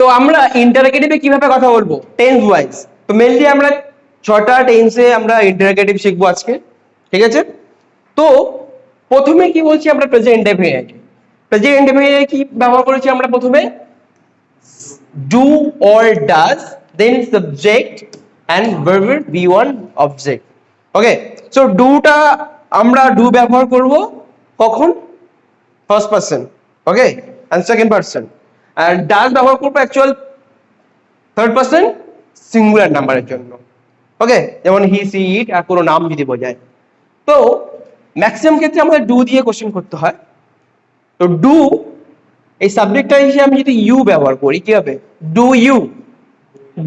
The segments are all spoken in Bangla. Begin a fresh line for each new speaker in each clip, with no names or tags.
তো আমরা ইন্টারোগেটিভে কীভাবে কথা বলব? টেন্স ওয়াইজ তো মেনলি আমরা ছটা টেন্সে আমরা ইন্টারোগেটিভ শিখব আজকে, ঠিক আছে? তো প্রথমে কি বলছি আমরা প্রেজেন্ট ইন্ডেফিনিট প্রেজেন্ট ইন্ডেফিনিট কি ব্যবহার করেছি আমরা প্রথমে? Do or does then subject and ভার্বের V one object okay so ডুটা আমরা ডু ব্যবহার করব কখন? First person okay and second person R does ব্যবহার করব অ্যাকচুয়াল থার্ড পার্সন সিঙ্গুলার নাম্বারের জন্য। ওকে যেমন হি সি ইট আর কোনো নাম যদি বোঝায়। তো ম্যাক্সিমাম ক্ষেত্রে আমাদের ডু দিয়ে কোশ্চেন করতে হয়। তো ডু এই সাবজেক্টটা হিসেবে আমি যদি ইউ ব্যবহার করি, কি হবে? Do you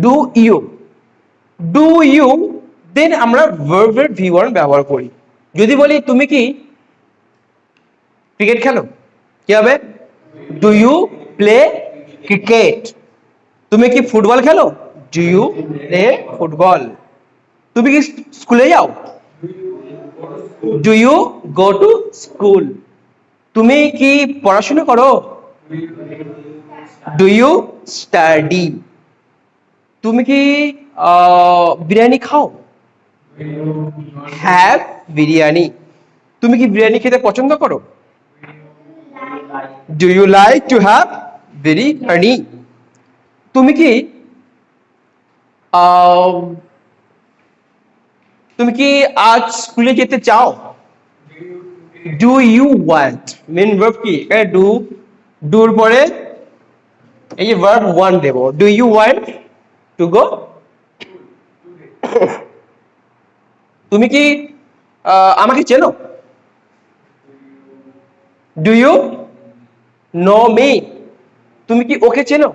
do you do you then আমরা ভার্বের ভি ওয়ান ব্যবহার করি। যদি বলি, তুমি কি? ক্রিকেট খেলো? কি হবে? ডু ইউ প্লে ক্রিকেট তুমি কি ফুটবল খেলো? ডু ইউ প্লে ফুটবল তুমি কি স্কুলে যাও? Do you go to school তুমি কি পড়াশোনা করো? ডু ইউ স্টাডি তুমি কি বিরিয়ানি খাও? হ্যাভ বিরিয়ানি। তুমি কি বিরিয়ানি খেতে পছন্দ করো? Do you like to have biryani তুমি কি তুমি কি আজ স্কুলে যেতে চাও? Do you want main verb কি? এখানে ডু ডুর পরে এই যে verb one Dev. Do you want to go তুমি কি আমাকে চেনো? ডু ইউ নো মি তুমি কি ওকে চেনো?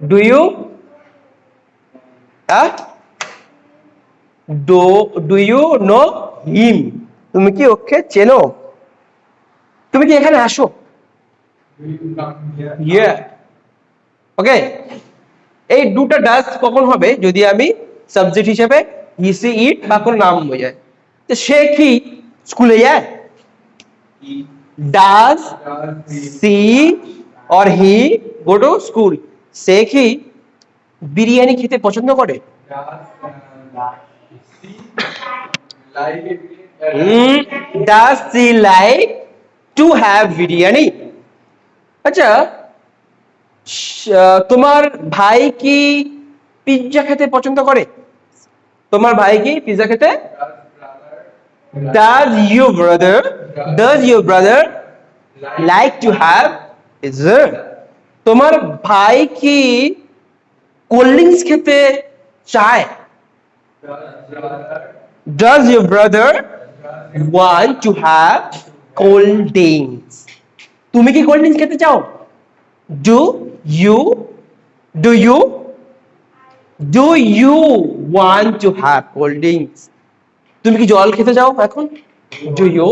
ডু ইউ হ্যাঁ ডো ইউ নো হিম তুমি কি ওকে চেনো? তুমি কি এখানে আসো? ওকে এই দুটা ডাস কখন হবে? যদি আমি সাবজেক্ট হিসেবে ইসি ইট বা কোনো নাম বোঝায় তো সে কি স্কুলে যায়? Does she or he go to school সে কি বিরিয়ানি খেতে পছন্দ করে? Does she like to have biryani? আচ্ছা তোমার ভাই কি পিৎজা খেতে পছন্দ করে? তোমার ভাই কি পিৎজা খেতে? Does you brother does you brother like to have pizza তোমার ভাই কি কোল্ড ড্রিঙ্কস খেতে চায় does your brother want to have cold drinks তুমি কি কোল্ড ড্রিঙ্কস খেতে চাও do you do you do you want to have cold drinks তুমি কি জল খেতে চাও এখন do you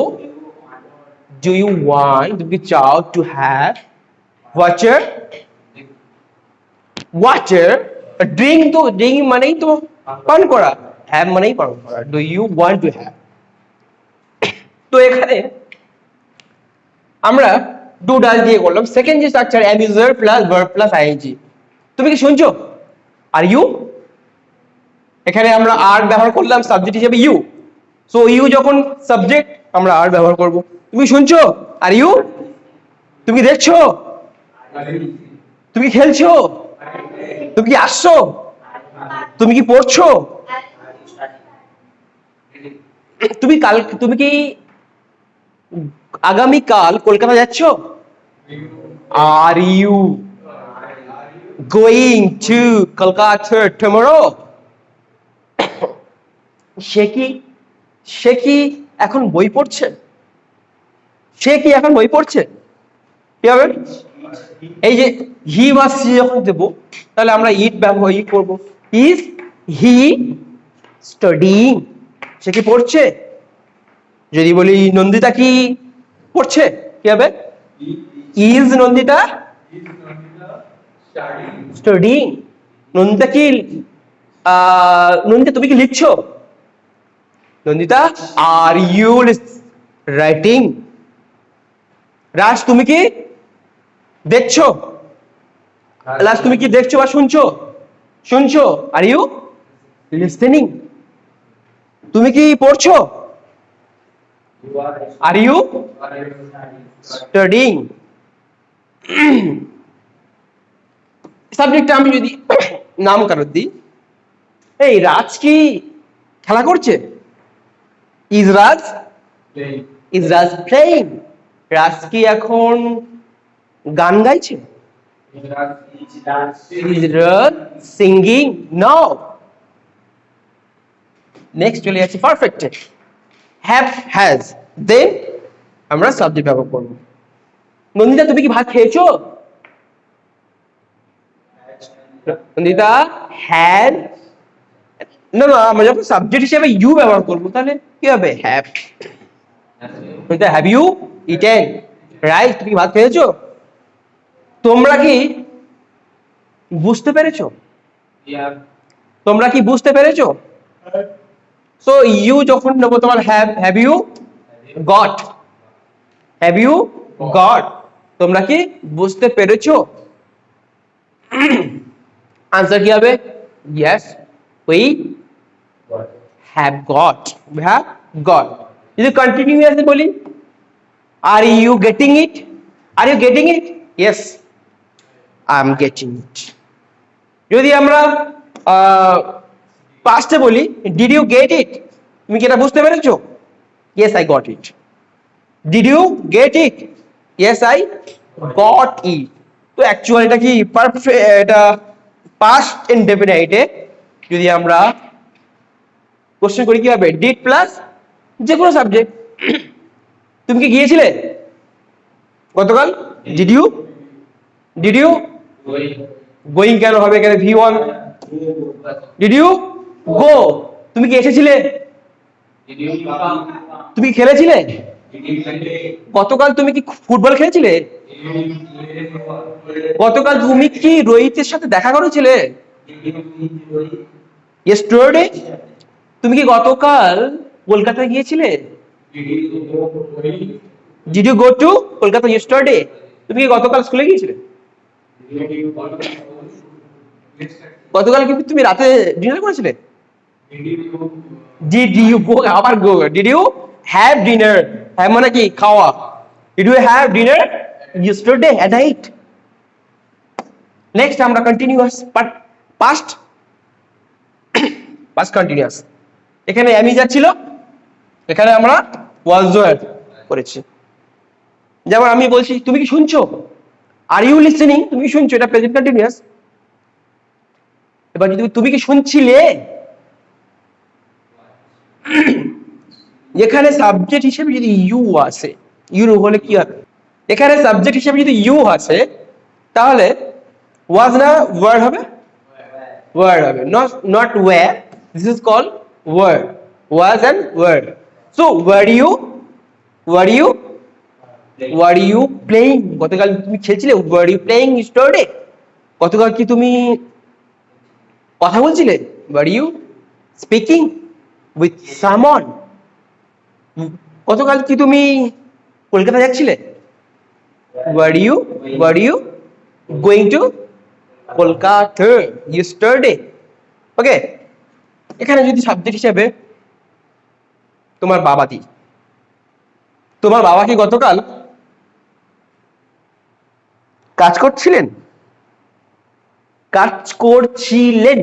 do you want তুমি কি চাও to have water water drink তো ড্রিঙ্ক মানেই তো পান করা হ্যাভ মানেই পান করা ডু ইউ ওয়ান্ট টু তো এখানে আমরা ডু ডাল দিয়ে করলাম। সেকেন্ড যে structure am plus verb plus ING তুমি কি শুনছো? আর ইউ এখানে আমরা আর ব্যবহার করলাম সাবজেক্ট হিসেবে ইউ সো ইউ যখন সাবজেক্ট আমরা আর ব্যবহার করব। তুমি শুনছো? আর ইউ তুমি দেখছ? তুমি খেলছো? তুমি কি আসছো? তুমি কি পড়ছো? তুমি কাল, তুমি কি আগামী কাল কলকাতা যাচ্ছ? Are you going to Kolkata tomorrow সে কি সে কি এখন বই পড়ছে? সে কি এখন বই পড়ছে? কি হবে? এই যে হি বা সি যখন দেব, তাহলে আমরা ইট ব্যবহার ই করব ইজ হি স্টাডিং সে কি পড়ছে? যদি বলি নন্দিতা কি পড়ছে, কি হবে? ইজ নন্দিতা স্টাডিং নন্দিতা কি নন্দিতা তুমি কি লিখছো? Nandita are you writing Raj তুমি কি দেখছ? লাস্ট তুমি কি দেখছ বা শুনছো? শুনছো? আর ইউ লিসেনিং তুমি কি পড়ছো? আর ইউ স্টাডিং সাবজেক্টটা আমি যদি নাম কারোর দিই। এই রাজ কি খেলা করছে? Is Raj is Raj playing Raj কি এখন গান গাইছে? সিঙ্গিং নো নেক্সট চলে যাচ্ছে পারফেক্টে হ্যাভ হ্যাজ দেন আমরা সাবজেক্ট ব্যবহার করব। নন্দিতা, তুমি কি ভাত খেয়েছো? নন্দিতা হ্যাড না না, আমরা যখন সাবজেক্ট হিসেবে ইউ ব্যবহার করব, তাহলে কি হবে? Have Nandita have you eaten right তুমি ভাত খেয়েছো? তোমরা কি বুঝতে পেরেছ? তোমরা কি বুঝতে পেরেছ? সো ইউ যখন নেব তোমার have have you got have you got তোমরা কি বুঝতে পেরেছ? আনসার কি হবে? Yes we have got we have got যদি কন্টিনিউয়াসলি বলি are you getting it are you getting it yes I am getting ইট যদি আমরা পাস্টে বলি ডিড ইউ গেট ইট তুমি কি এটা বুঝতে পেরেছ? Yes I got it did you get it yes I got it তো অ্যাকচুয়াল এটা কি পারফেক্ট এটা পাস্ট ইনডেফিনাইটে যদি আমরা কোশ্চেন করি কি হবে ডিড প্লাস যে কোনো সাবজেক্ট তুমি কি গিয়েছিলে? গতকাল? Did you did you going কেন হবে এখানে? V one did you go তুমি কি এসেছিলে? তুমি খেলেছিলে? গতকাল তুমি কি ফুটবল খেলেছিলে? গতকাল তুমি কি রোহিতের সাথে দেখা করেছিলে? তুমি কি গতকাল কলকাতায় গিয়েছিলে? Did you go to Kolkata yesterday তুমি কি গতকাল স্কুলে গিয়েছিলে? গতকাল কি তুমি রাতে ডিনার করেছিলে? ডিড ইউ গো আবার go did you have dinner have মানে কি খাওয়া। Did you have dinner yesterday at night next আমরা continuous but past past continuous এখানে অ্যামি যাচ্ছিল এখানে আমরা ওয়াজ ওয়ার করেছি। যেমন আমি বলছি, তুমি কি শুনছো? আর ইউ লিসেনিং তুমি কি শুনছো? এটা প্রেজেন্ট কন্টিনিউয়াস এবার যদি তুমি কি শুনছিলে? এখানে সাবজেক্ট হিসেবে যদি ইউ আসে ইউ হলে কি হবে? এখানে সাবজেক্ট হিসেবে যদি ইউ আসে, তাহলে ওয়াজ না ওয়ার্ড হবে? ওয়ার্ড হবে। Not not were this is call word was and word so were you were you were you playing গতকাল তুমি খেলছিলে? ওয়ার ইউ প্লেইং স্টোরডে গতকাল কি তুমি কথা বলছিলে? ওয়ার ইউ স্পিকিং উইথ সামন গতকাল কি তুমি কলকাতা যাচ্ছিলে? Were you were you going to Kolkata yesterday okay এখানে যদি সাবজেক্ট হিসেবে তোমার বাবা দি তোমার বাবা কি গতকাল কাজ করছিলেন? কাজ করছিলেন।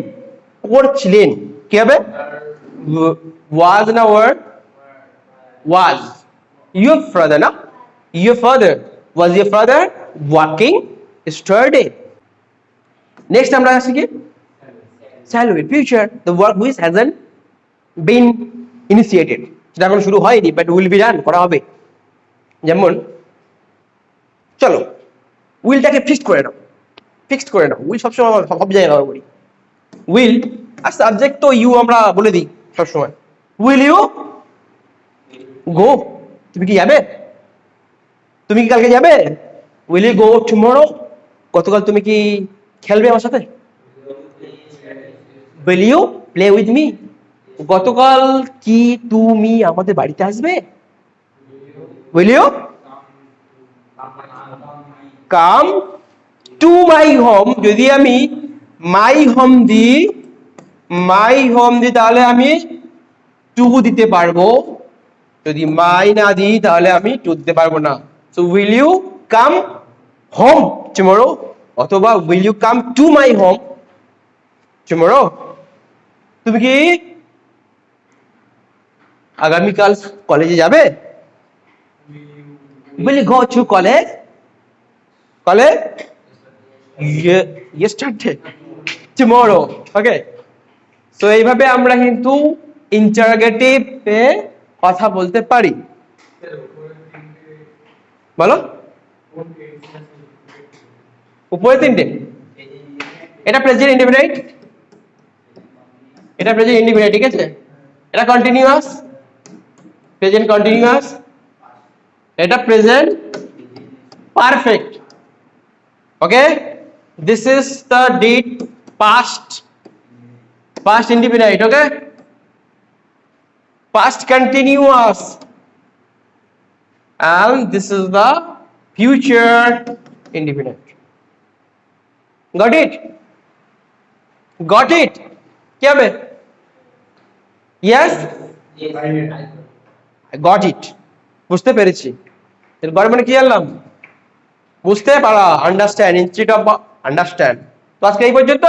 করছিলেন। কি হবে? ওয়াজ না ওয়ার্ড ওয়াজ ইউর ফাদার না? Your father was your father working yesterday next আমরা আসি কি? Salary future the work which has been initiated সেটা এখন শুরু হয়নি বাট উইল বি রান করা হবে। যেমন, চলো, উইলটাকে ফিক্সড করে নাও ফিক্সড করে নাও। উইল সবসময় সব জায়গায় ব্যবহার করি। উইল, আর সাবজেক্ট তো ইউ আমরা বলে দিই সবসময়। উইল ইউ গো, তুমি কি যাবে? তুমি কি কালকে যাবে? উইল ইউ গো টুমরো গতকাল তুমি কি খেলবে আমার সাথে? Will you play with me গতকাল কি তুমি আমাদের বাড়িতে আসবে? You come to my home. যদি আমি মাই হোম দিই, মাই হোম দিই, তাহলে আমি টু দিতে পারব। যদি মাই না দিই, তাহলে আমি টু দিতে পারব না। So will you come home tomorrow অথবা will you come to my home tomorrow তুমি কি আগামীকাল কলেজে যাবে? Will you go to college college yesterday tomorrow okay তো এইভাবে আমরা কিন্তু ইন্টারগেটিভ এ কথা বলতে পারি। বলো। উপরে তিনটে। এটা প্রেজেন্ট ইন্ডিপেন্ডেন্ট এটা প্রেজেন্ট ইন্ডিপেন্ডেন্ট ঠিক আছে? এটা continuous Present continuous. At present, perfect. Okay, this is the date past. past indefinite okay? Past continuous. And this is the future indefinite. Got it? Got it? Kya yes? Yes. I it বুঝতে পেরেছি। গট মানে কি জানলাম? বুঝতে পারা আন্ডারস্ট্যান্ড ইনস্টিটিউট অফ আন্ডারস্ট্যান্ড তো আজকে এই পর্যন্ত।